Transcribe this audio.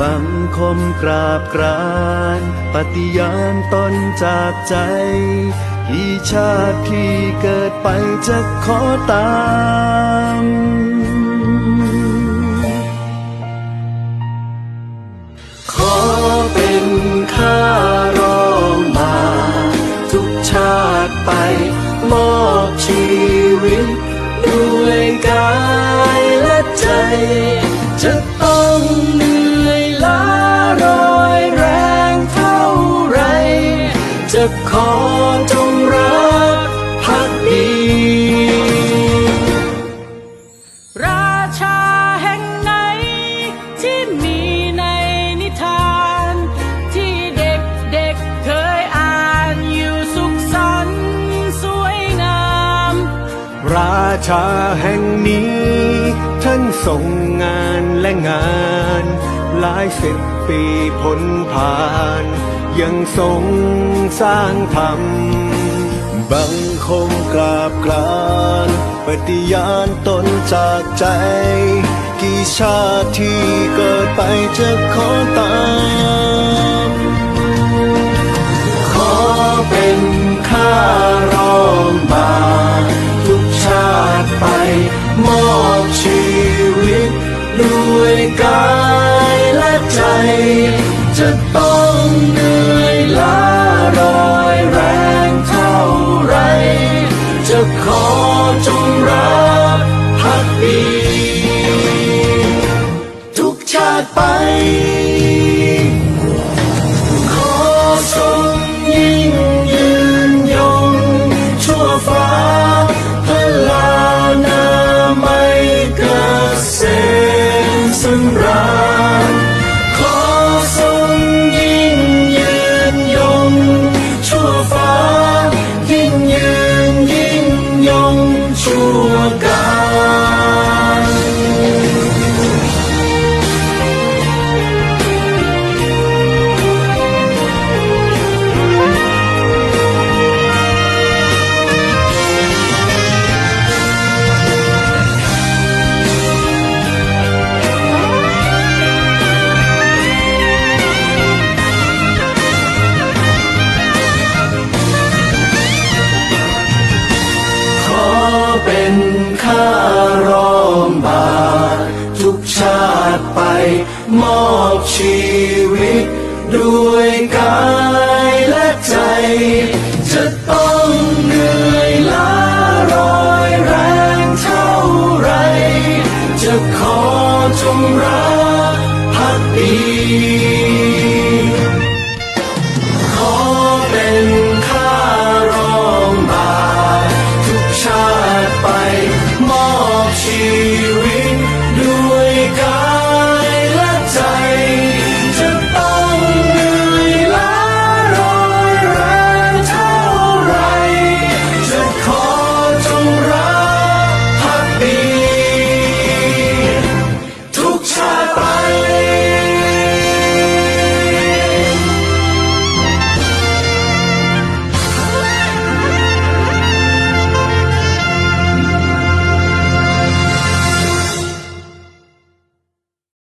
บังคมกราบกราน ปฏิญาณตนจากใจ ที่ชาติที่เกิดไปจะขอตามขอเป็นข้ารองมา ทุกชาติไป มอบชีวิต ด้วยกายและใจ ชาแห่งนี้ ท่านทรงงานและงาน หลายสิบปีพ้นผ่าน ยังทรงสร้างธรรมบังคมกราบกรานปฏิญาณตนจากใจ กี่ชาติที่เกิดไปจะขอตาม ขอเป็นข้า จะต้องเหนื่อยล้ารอยแรงเท่าไร จะขอจงรักพักดีทุกชาติไป ขอทรงยิ่งยืนยง ชั่วฟ้าพลานาไม่เกษมสำราญ เป็นข้ารองบาททุกชาติไป มอบชีวิตด้วยกัน